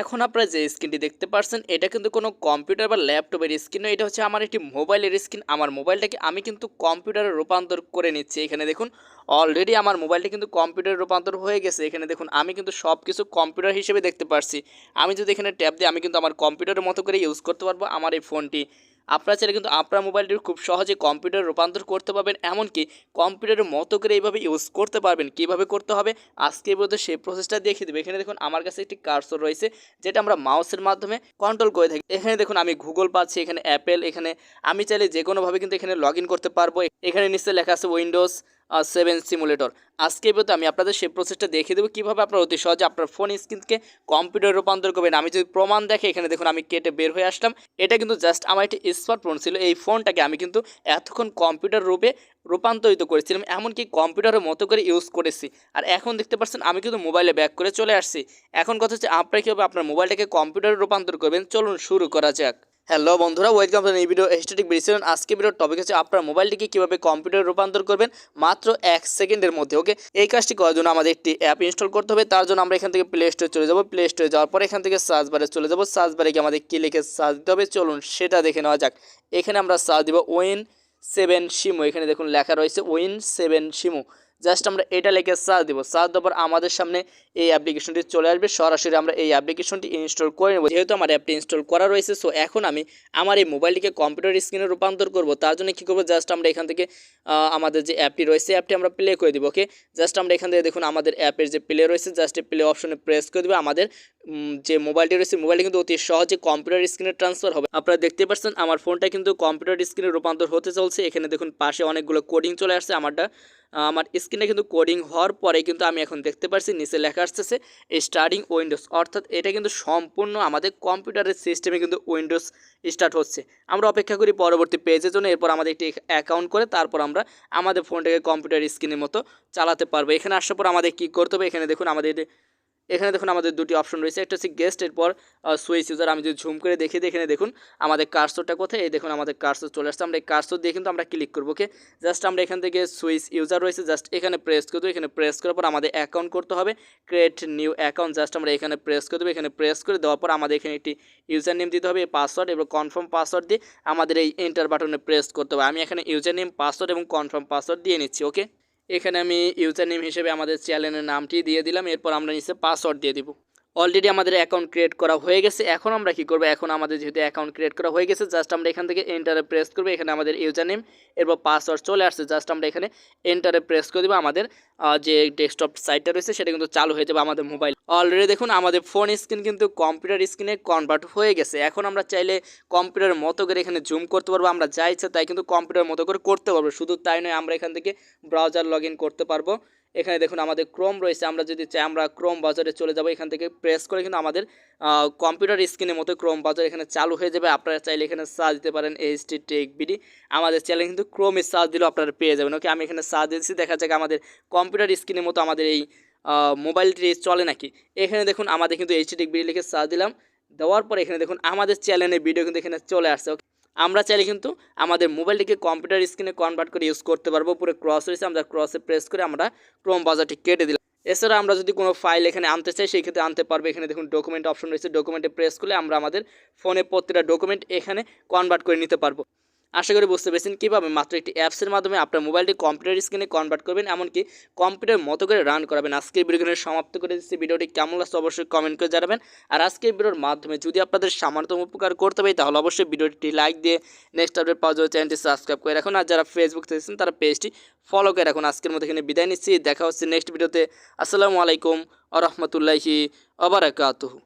এখন আপনারা যে স্ক্রিনটি দেখতে পাচ্ছেন এটা কিন্তু কোনো কম্পিউটার বা ল্যাপটপের স্ক্রিন নয়, এটা হচ্ছে আমার একটি মোবাইলের স্ক্রিন আমার মোবাইলটাকে আমি কিন্তু কম্পিউটারে রূপান্তর করে নিচ্ছি। এখানে দেখুন অলরেডি আমার মোবাইলটি কিন্তু কম্পিউটারে রূপান্তর হয়ে গেছে। এখানে দেখুন, আমি কিন্তু সব কিছু কম্পিউটার হিসেবে দেখতে পারছি। আমি যদি এখানে ট্যাব দিই, আমি কিন্তু আমার কম্পিউটারের মতো করে ইউজ করতে পারব আমার এই ফোনটি আপনারা চাইলে কিন্তু আপনার মোবাইলটি খুব সহজে কম্পিউটার রূপান্তর করতে পারবেন, এমনকি কম্পিউটারের মতো করে এইভাবে ইউজ করতে পারবেন। কীভাবে করতে হবে? আজকে বলতে সেই প্রসেসটা দেখিয়ে দেবে। এখানে দেখুন, আমার কাছে একটি কার্সর রয়েছে, যেটা আমরা মাউসের মাধ্যমে কন্ট্রোল করে থাকি। এখানে দেখুন, আমি গুগল পাচ্ছি, এখানে অ্যাপেল এখানে আমি চাইলে যে কোনোভাবে কিন্তু এখানে লগ করতে পারব। এখানে নিশ্চয়ই লেখা আছে উইন্ডোজ সেভেন সিমুলেটর আজকে বলতে আমি আপনাদের সেই প্রসেসটা দেখিয়ে দেবো কীভাবে আপনারা অতি সহজে আপনার ফোন স্ক্রিনকে কম্পিউটার রূপান্তর করবেন। আমি যদি প্রমাণ দেখে, এখানে দেখুন আমি কেটে বের হয়ে আসলাম। এটা কিন্তু জাস্ট আমার একটি স্মার্টফোন ছিল। এই ফোনটাকে আমি কিন্তু এতক্ষণ কম্পিউটার রূপে রূপান্তরিত করেছিলাম, এমনকি কম্পিউটারের মতো করে ইউজ করেছি। আর এখন দেখতে পাচ্ছেন, আমি কিন্তু মোবাইলে ব্যাক করে চলে আসছি। এখন কথা হচ্ছে, আপনারা কীভাবে আপনার মোবাইলটাকে কম্পিউটারে রূপান্তর করবেন? চলুন শুরু করা যাক। হ্যালো বন্ধুরা ওয়েলকাম টু এই ভিডিও এস্টেটিক বিডিসিশন আজকে ভিডিওর টপিক হচ্ছে আপনার মোবাইলটিকে কীভাবে কম্পিউটারে রূপান্তর করবেন মাত্র এক সেকেন্ডের মধ্যে ওকে এই কাজটি করার জন্য আমাদের একটি অ্যাপ ইনস্টল করতে হবে। তার জন্য আমরা এখান থেকে প্লে স্টোরে চলে যাব। প্লে স্টোরে যাওয়ার পর এখান থেকে সার্চ বারে চলে যাব। সার্চ বারে গিয়ে আমাদের কী লিখে সার্চ দিতে হবে, চলুন সেটা দেখে নেওয়া যাক। এখানে আমরা সার্চ দিব ওয়েন সেভেন সিমো এখানে দেখুন লেখা রয়েছে উইন সেভেন সিমো জাস্ট আমরা এটা লিখে সার্চ দেবো। সার্চ দেওয়ার আমাদের সামনে এই অ্যাপ্লিকেশনটি চলে আসবে। সরাসরি আমরা এই অ্যাপ্লিকেশনটি ইনস্টল করে নেব। যেহেতু আমার অ্যাপটি ইনস্টল করা রয়েছে সো এখন আমি আমার এই মোবাইলটিকে কম্পিউটার স্ক্রিনে রূপান্তর করব। তার জন্য কী করব? জাস্ট আমরা এখান থেকে আমাদের যে অ্যাপটি রয়েছে অ্যাপটি আমরা প্লে করে দেবো ওকে জাস্ট আমরা এখান থেকে দেখুন, আমাদের অ্যাপের যে প্লে রয়েছে, জাস্ট প্লে অপশনে প্রেস করে দেবো। আমাদের যে মোবাইলটি রয়েছে, মোবাইলটি কিন্তু অতি সহজে কম্পিউটার স্ক্রিনে ট্রান্সফার হবে। আপনারা দেখতে পাচ্ছেন, আমার ফোনটা কিন্তু কম্পিউটার স্ক্রিনে রূপান্তর হতে চলছে। এখানে দেখুন, পাশে অনেকগুলো কোডিং চলে আসছে আমারটা। আমার স্ক্রিনে কিন্তু কোডিং হওয়ার পরে কিন্তু আমি এখন দেখতে পাচ্ছি, নিচে লেখা আসতেছে স্টার্টিং উইন্ডোজ অর্থাৎ এটা কিন্তু সম্পূর্ণ আমাদের কম্পিউটারের সিস্টেমে কিন্তু উইন্ডোজ স্টার্ট হচ্ছে। আমরা অপেক্ষা করি পরবর্তী পেজের জন্য, এরপর আমাদের একটি অ্যাকাউন্ট করে, তারপর আমরা আমাদের ফোনটাকে কম্পিউটার স্ক্রিনের মতো চালাতে পারব। এখানে আসার পর আমাদের কী করতে হবে? এখানে দেখুন, আমাদের এখানে দেখুন আমাদের দুটি অপশন রয়েছে। একটা হচ্ছে গেস্ট এরপর সুইচ ইউজার আমি যদি ঝুম করে দেখে এখানে দেখুন, আমাদের কার্সরটা কোথায়? এই দেখুন, আমাদের কার্সর চলে আসছে। আমরা এই কার্সর দিয়ে কিন্তু আমরা ক্লিক করব ওকে জাস্ট আমরা এখান থেকে সুইচ ইউজার রয়েছে জাস্ট এখানে প্রেস করে দেবো এখানে প্রেস করার পর আমাদের অ্যাকাউন্ট করতে হবে। ক্রিয়েট নিউ অ্যাকাউন্ট জাস্ট আমরা এখানে প্রেস করে দেবো এখানে প্রেস করে দেওয়ার পর আমাদের এখানে একটি ইউজার নেম দিতে হবে পাসওয়ার্ড এবং কনফার্ম পাসওয়ার্ড দিয়ে আমাদের এই এন্টার বাটনে প্রেস করতে হবে। আমি এখানে ইউজার নেম পাসওয়ার্ড এবং কনফার্ম পাসওয়ার্ড দিয়ে নিচ্ছি ওকে এখানে আমি ইউজার নেম হিসেবে আমাদের চ্যানেলের নামটি দিয়ে দিলাম, এরপর আমরা নিচে পাসওয়ার্ড দিয়ে দিব। অলরেডি আমাদের অ্যাকাউন্ট ক্রিয়েট করা হয়ে গেছে। এখন আমরা কি করব? এখন আমাদের যেহেতু অ্যাকাউন্ট ক্রিয়েট করা হয়ে গেছে জাস্ট আমরা এখান থেকে এন্টারে প্রেস করব। এখানে আমাদের ইউজার নেম এরপর পাসওয়ার্ড চলে আসছে। জাস্ট আমরা এখানে এন্টারে প্রেস করে দেবো। আমাদের যে ডেস্কটপ সাইটটা রয়েছে, সেটা কিন্তু চালু হয়ে যাবে আমাদের মোবাইল অলরেডি দেখুন, আমাদের ফোন স্ক্রিন কিন্তু কম্পিউটার স্ক্রিনে কনভার্ট হয়ে গেছে। এখন আমরা চাইলে কম্পিউটারের মতো করে এখানে জুম করতে পারব। আমরা যা ইচ্ছা তাই কিন্তু কম্পিউটার মতো করে করতে পারব। শুধু তাই নয়, আমরা এখান থেকে ব্রাউজার লগ করতে পারব। এখানে দেখুন আমাদের ক্রোম রয়েছে, আমরা যদি চাই আমরা ক্রোম বাজারে চলে যাব, এখান থেকে প্রেস করে কিন্তু আমাদের কম্পিউটার স্ক্রিনের মতো ক্রোম বাজার এখানে চালু হয়ে যাবে। আপনারা চাইলে এখানে সার্চ দিতে পারেন এইচ টি টেক বিডি আমাদের চ্যানেল কিন্তু ক্রোমে সার্চ দিলেও আপনারা পেয়ে যাবেন। ওকে আমি এখানে সার্চ দিয়েছি, দেখা যাক আমাদের কম্পিউটার স্ক্রিনের মতো আমাদের এই মোবাইলটি চলে নাকি। এখানে দেখুন আমাদের কিন্তু এইচ টি টেক বিডি লিখে সার্চ দিলাম। দেওয়ার পর এখানে দেখুন আমাদের চ্যানেলের ভিডিও কিন্তু এখানে চলে আসছে। আমরা চাইলে কিন্তু আমাদের মোবাইলটিকে কম্পিউটার স্ক্রিনে কনভার্ট করে ইউজ করতে পারব। পুরো ক্রস রয়েছে আমরা ক্রসে প্রেস করে আমরা ক্রোম বাজারটি কেটে দিলাম। এছাড়া আমরা যদি কোনো ফাইল এখানে আনতে চাই, সেই ক্ষেত্রে আনতে পারব। এখানে দেখুন ডকুমেন্ট অপশন রয়েছে। ডকুমেন্টে প্রেস করলে আমরা আমাদের ফোনে প্রতিটা ডকুমেন্ট এখানে কনভার্ট করে নিতে পারব। আশা করি বুঝতে পেরেছেন। কীভাবে মাত্র একটি অ্যাপসের মাধ্যমে আপনার মোবাইলটি কম্পিউটার স্ক্রিনে কনভার্ট করবেন, এমনকি কম্পিউটার মতো করে রান করাবেন। আজকের ভিডিওখানে সমাপ্ত করে দিচ্ছি। ভিডিওটি কেমন লাগছে অবশ্যই কমেন্ট করে জানাবেন। আর আজকের ভিডিওর মাধ্যমে যদি আপনাদের সামান্যতম উপকার করতে পারি, তাহলে অবশ্যই ভিডিওটি লাইক দিয়ে নেক্সট আপডেট পাওয়া যাবে চ্যানেলটি সাবস্ক্রাইব করে রাখুন। আর যারা ফেসবুক থেকেছেন তারা পেজটি ফলো করে রাখুন। আজকের মতো এখানে বিদায় নিচ্ছি। দেখা হচ্ছে নেক্সট ভিডিওতে আসসালামু আলাইকুম আ রহমতুল্লাহি আবরাকাতুহু